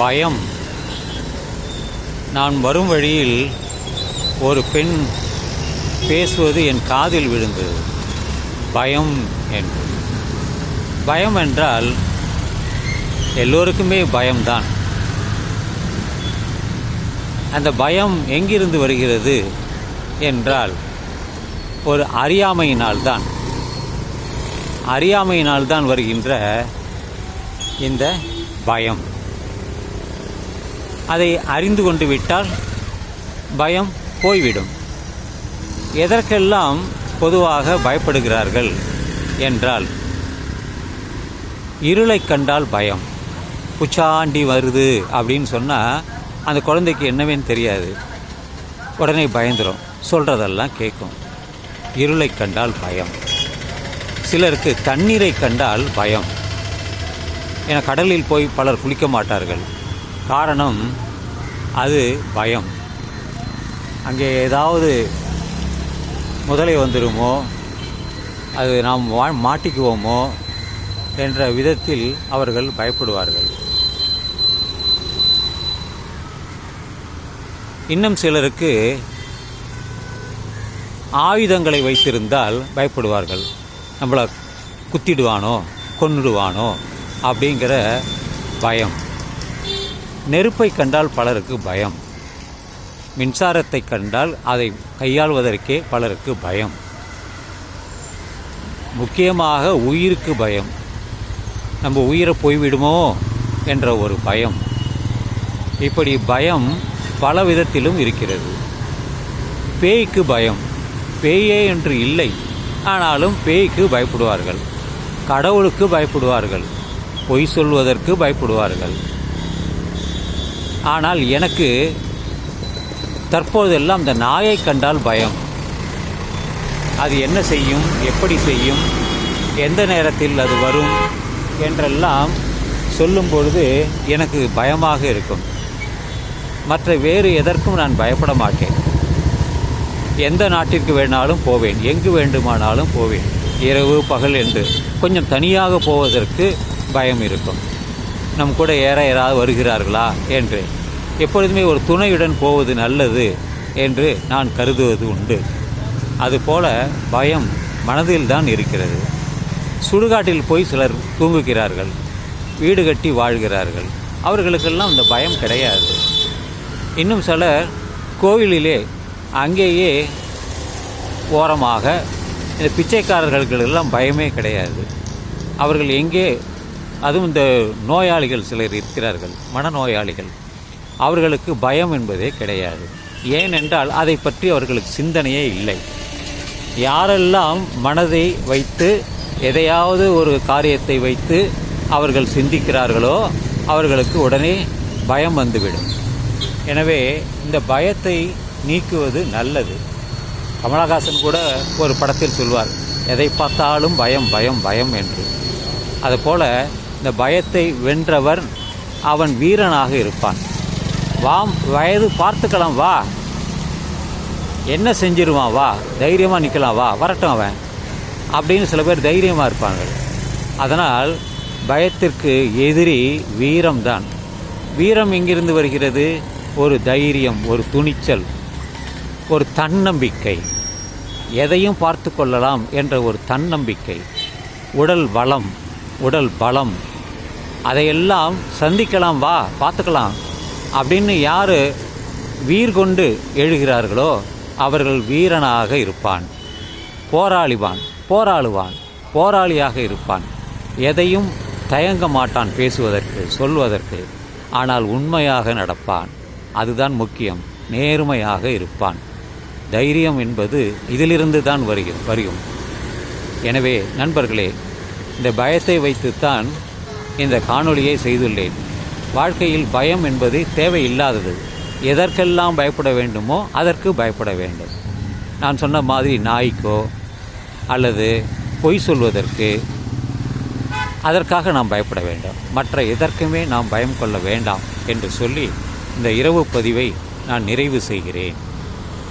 பயம். நான் வரும் வழியில் ஒரு பெண் பேசுவது என் காதில் விழுந்தது. பயம் என்று. பயம் என்றால் எல்லோருக்குமே பயம்தான். அந்த பயம் எங்கிருந்து வருகிறது என்றால் ஒரு அறியாமையினால்தான். அறியாமையினால்தான் வருகின்ற இந்த பயம். அதை அறிந்து கொண்டு விட்டால் பயம் போய்விடும். எதற்கெல்லாம் பொதுவாக பயப்படுகிறார்கள் என்றால் இருளை கண்டால் பயம். புச்சாண்டி வருது அப்படின்னு சொன்னால் அந்த குழந்தைக்கு என்னவேன்னு தெரியாது. உடனே பயந்துடும் சொல்கிறதெல்லாம் கேட்கும் இருளை கண்டால் பயம். சிலருக்கு தண்ணீரை கண்டால் பயம். ஏன்னா கடலில் போய் பலர் குளிக்க மாட்டார்கள். காரணம் அது பயம். அங்கே ஏதாவது முதலை வந்துடுமோ அது நாம் வா மாட்டிக்குவோமோ என்ற விதத்தில் அவர்கள் பயப்படுவார்கள். இன்னும் சிலருக்கு ஆயுதங்களை வைத்திருந்தால் பயப்படுவார்கள். நம்மளை குத்திடுவானோ கொன்னுடுவானோ அப்படிங்கிற பயம். நெருப்பை கண்டால் பலருக்கு பயம். மின்சாரத்தை கண்டால் அதை கையாள்வதற்கே பலருக்கு பயம். முக்கியமாக உயிருக்கு பயம். நம்ம உயிரை போய்விடுமோ? என்ற ஒரு பயம். இப்படி பயம் பல விதத்திலும் இருக்கிறது. பேய்க்கு பயம். பேயே என்று இல்லை. ஆனாலும் பேய்க்கு பயப்படுவார்கள். கடவுளுக்கு பயப்படுவார்கள். பொய் சொல்வதற்கு பயப்படுவார்கள். ஆனால் எனக்கு தற்போதெல்லாம் இந்த நாயை கண்டால் பயம். அது என்ன செய்யும்? எப்படி செய்யும்? எந்த நேரத்தில் அது வரும்? என்றெல்லாம் சொல்லும் பொழுது எனக்கு பயமாக இருக்கும். மற்ற வேறு எதற்கும் நான் பயப்பட மாட்டேன். எந்த நாட்டிற்கு வேணாலும் போவேன். எங்கு வேண்டுமானாலும் போவேன். இரவு பகல் என்று கொஞ்சம் தனியாக போவதற்கு பயம் இருக்கும். நம் கூட ஏற யாராவது வருகிறார்களா? என்று எப்பொழுதுமே ஒரு துணையுடன் போவது நல்லது என்று நான் கருதுவது உண்டு. அதுபோல பயம் மனதில் தான் இருக்கிறது. சுடுகாட்டில் போய் சிலர் தூங்குகிறார்கள் வீடு கட்டி வாழ்கிறார்கள். அவர்களுக்கெல்லாம் இந்த பயம் கிடையாது. இன்னும் சிலர் கோவிலிலே அங்கேயே ஓரமாக இந்த பிச்சைக்காரர்களுக்கெல்லாம் பயமே கிடையாது. அவர்கள் எங்கே அதுவும் இந்த நோயாளிகள் சிலர் இருக்கிறார்கள் மனநோயாளிகள். அவர்களுக்கு பயம் என்பதே கிடையாது. ஏனென்றால் அதை பற்றி அவர்களுக்கு சிந்தனையே இல்லை. யாரெல்லாம் மனதை வைத்து எதையாவது ஒரு காரியத்தை வைத்து அவர்கள் சிந்திக்கிறார்களோ அவர்களுக்கு உடனே பயம் வந்துவிடும். எனவே இந்த பயத்தை நீக்குவது நல்லது. கமலஹாசன் கூட ஒரு படத்தில் சொல்வார் எதை பார்த்தாலும் பயம் பயம் பயம் என்று. அதுபோல இந்த பயத்தை வென்றவர் அவன் வீரனாக இருப்பான். வாம் வயது பார்த்துக்கலாம் வா. என்ன செஞ்சிருவான் வா. தைரியமாக நிற்கலாம் வா. வரட்டும் அவன். அப்படின்னு சில பேர் தைரியமாக இருப்பாங்க. அதனால் பயத்திற்கு எதிரி வீரம்தான். வீரம் எங்கிருந்து வருகிறது? ஒரு தைரியம் ஒரு துணிச்சல் ஒரு தன்னம்பிக்கை. எதையும் பார்த்து கொள்ளலாம் என்ற ஒரு தன்னம்பிக்கை. உடல் வளம் உடல் பலம். அதையெல்லாம் சந்திக்கலாம் வா. பார்த்துக்கலாம். அப்படின்னு யார் வீர் கொண்டு எழுகிறார்களோ அவர்கள் வீரனாக இருப்பான். போராளிவான் போராளுவான் போராளியாக இருப்பான். எதையும் தயங்க மாட்டான் பேசுவதற்கு சொல்வதற்கு ஆனால் உண்மையாக நடப்பான். அதுதான் முக்கியம் நேர்மையாக இருப்பான். தைரியம் என்பது இதிலிருந்து தான் வருகிறது வரும். எனவே நண்பர்களே இந்த பயத்தை வைத்துத்தான் இந்த காணொளியை செய்துள்ளேன். வாழ்க்கையில் பயம் என்பது தேவையில்லாதது. எதற்கெல்லாம் பயப்பட வேண்டுமோ அதற்கு பயப்பட வேண்டும். நான் சொன்ன மாதிரி நாய்க்கோ அல்லது பொய் சொல்வதற்கு அதற்காக நாம் பயப்பட வேண்டும். மற்ற எதற்குமே நாம் பயம் கொள்ள வேண்டாம் என்று சொல்லி இந்த இரவு பதிவை நான் நிறைவு செய்கிறேன்.